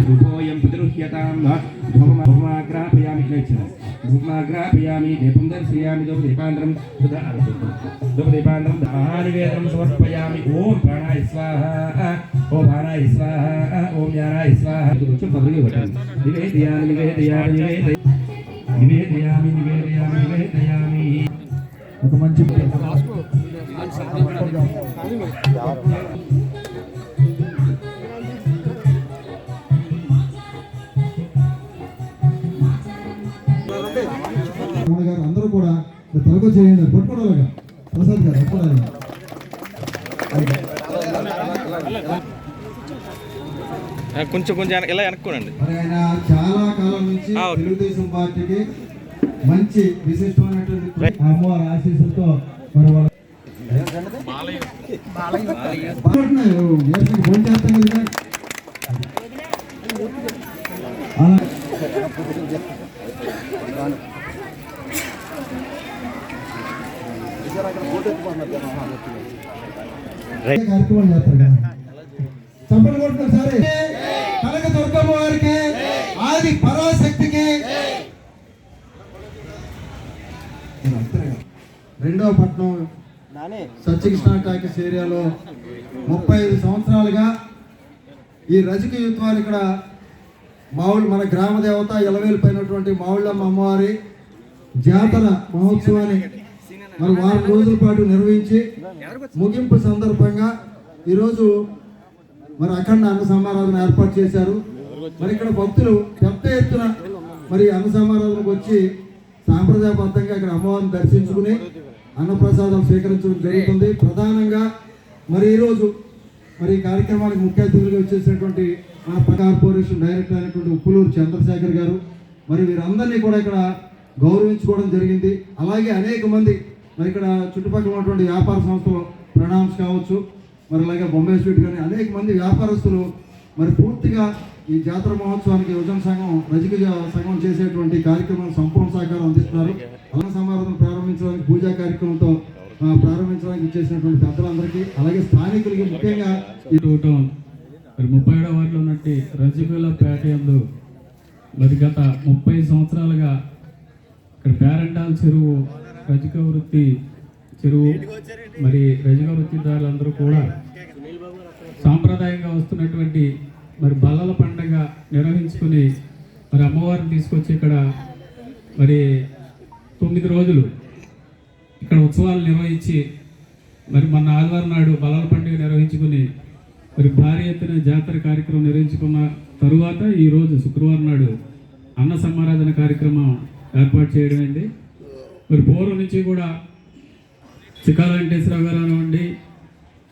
ధూపోయం ప్రతిరుహ్యతాం ధూమాగ్రాపయామి ధూమాగ్రాపయామి దీపం దర్శయామి ధూపదీపాంతరం ధూపదీపాంతరం మహానివేదనం సమర్పయామి ఓం ప్రాణాయ స్వాహ ఓం ప్రాణాయ స్వాహ ఓం జ్ఞానాయ స్వాహ కొంచెం పదవి నివేదయామి నివేదయామి నివేదయామి నివేదయామి నివేదయామి నివేదయామి ఒక మంచి రమణ గారు అందరూ కూడా తలకు చేయండి పట్టుకోవడాలిగా ప్రసాద్ గారు ఎక్కడాలి కొంచెం కొంచెం ఇలా వెనక్కోనండి. ఆయన చాలా కాలం నుంచి. తెలుగుదేశం పార్టీకి మంచి విశిష్టమైనటువంటి అమ్మవారి ఆశీస్సులతో మరి వాళ్ళ ఫోన్ చేస్తాం కదా అలా కార్యక్రమం చేస్తారు కదా చప్పలు కనక దుర్గమ్మ వారికి ఆది పరాశక్తికి రెండవ పట్నం సత్యకృష్ణ టాకీస్ ఏరియాలో ముప్పై ఐదు సంవత్సరాలుగా ఈ రజక యుద్ధాలు ఇక్కడ మావులు మన గ్రామ దేవత ఎలవేలు పైనటువంటి మావుళ్ళమ్మ అమ్మవారి జాతర మహోత్సవాన్ని మరి వారం రోజుల పాటు నిర్వహించి ముగింపు సందర్భంగా ఈరోజు మరి అఖండ అన్న సమారాధన ఏర్పాటు చేశారు. మరి ఇక్కడ భక్తులు పెద్ద ఎత్తున మరి అన్న సమారాధనకు వచ్చి సాంప్రదాయబద్ధంగా ఇక్కడ అమ్మవారిని దర్శించుకుని అన్నప్రసాదం స్వీకరించడం జరుగుతుంది. ప్రధానంగా మరి ఈరోజు మరి ఈ కార్యక్రమానికి ముఖ్య అతిథులుగా వచ్చేసినటువంటి మన కార్పొరేషన్ డైరెక్టర్ అయినటువంటి ఉప్పులూరు చంద్రశేఖర్ గారు. మరి వీరందరినీ కూడా ఇక్కడ గౌరవించుకోవడం జరిగింది. అలాగే అనేక మంది మరి ఇక్కడ చుట్టుపక్కల ఉన్నటువంటి వ్యాపార సంస్థలు ప్రణామ్స్ కావచ్చు మరి అలాగే బొంబాయి స్వీట్ కానీ అనేక మంది వ్యాపారస్తులు మరి పూర్తిగా ఈ జాతర మహోత్సవానికి యువజన సంఘం రజక సంఘం చేసేటువంటి కార్యక్రమం సంపూర్ణ సహకారం అందిస్తున్నారు. అన్న సమారాధన ప్రారంభించడానికి పూజా కార్యక్రమంతో ప్రారంభించడానికి ఇచ్చేసినటువంటి పెద్దలందరికీ అలాగే స్థానికులకి ముఖ్యంగా ఈ టూ టౌన్ మరి ముప్పై ఏడవ వార్డులో ఉన్నట్టు రజకుల పేటయంలో మరి గత ముప్పై సంవత్సరాలుగా ఇక్కడ పేరంటాల చెరువు రజక వృత్తి చెరువు మరి రజక వృత్తిదారులందరూ కూడా సాంప్రదాయంగా వస్తున్నటువంటి మరి బల్లల పండగ నిర్వహించుకుని మరి అమ్మవారిని తీసుకొచ్చి ఇక్కడ మరి తొమ్మిది రోజులు ఇక్కడ ఉత్సవాలు నిర్వహించి మరి మొన్న ఆదివారం నాడు బలాల పండుగ నిర్వహించుకుని మరి భారీ ఎత్తున జాతర కార్యక్రమం నిర్వహించుకున్న తరువాత ఈరోజు శుక్రవారం నాడు అన్న సమారాధన కార్యక్రమం ఏర్పాటు చేయడమైంది. మరి పూర్వం నుంచి కూడా చికాల వెంకటేశ్వరరావు గారు అనివ్వండి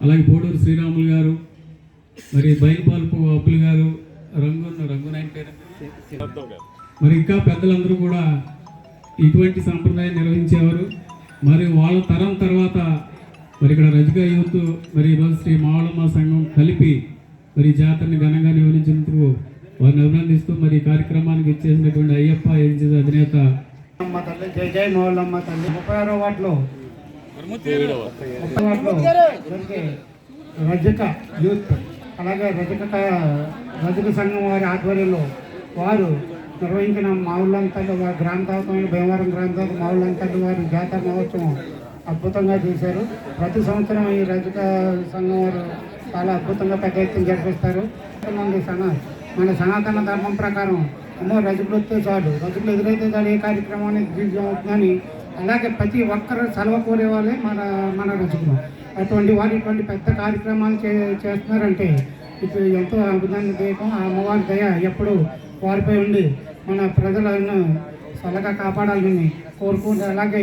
అలాగే పోడూరు శ్రీరాములు గారు మరి బయలుపాల్పు అప్పులు గారు రంగు రంగు నైన్ మరి ఇంకా పెద్దలందరూ కూడా ఇటువంటి సాంప్రదాయం నిర్వహించేవారు. మరి వాళ్ళ తరం తర్వాత మరి ఇక్కడ రజక యూత్ మరి ఈరోజు శ్రీ మావళమ్మ సంఘం కలిపి మరి జాతరని ఘనంగా నిర్వహించినందుకు వారిని అభినందిస్తూ మరి కార్యక్రమానికి ఇచ్చేసినటువంటి అయ్యప్ప ఏజెన్సీ అధినేత అమ్మ తల్లి జై జై మోళ్ళమ్మ తల్లి. ముప్పై ఆరో వాటిలో ముప్పై వాటిలో జరిగే రజక యూత్ అలాగే రజక రజక సంఘం వారి ఆధ్వర్యంలో వారు నిర్వహించిన మావుళ్ళంతలు వారి గ్రామ భీమవరం గ్రామ దేవత మావుళ్ళంతలు వారి జాతర మహోత్సవం అద్భుతంగా చేశారు. ప్రతి సంవత్సరం ఈ రజక సంఘం వారు చాలా అద్భుతంగా పెద్ద ఎత్తున జరిపిస్తారు. మంది సనా మన సనాతన ధర్మం ప్రకారం అమ్మో రజకులు వస్తే చాలు. రజకులు ఎదురైతే చాలు ఏ కార్యక్రమాన్ని దిగ్విజయం అవుతుందని అలాగే ప్రతి ఒక్కరు సెలవు కోరే వాళ్ళే మన మన రజకులు అటువంటి వారు ఇటువంటి పెద్ద కార్యక్రమాలు చే చేస్తున్నారంటే ఇప్పుడు ఎంతో అభినందనీయం ఆ అమ్మవారి దయ ఎప్పుడు వారిపై ఉండి మన ప్రజలను చల్లగా కాపాడాలని కోరుకుంటూ అలాగే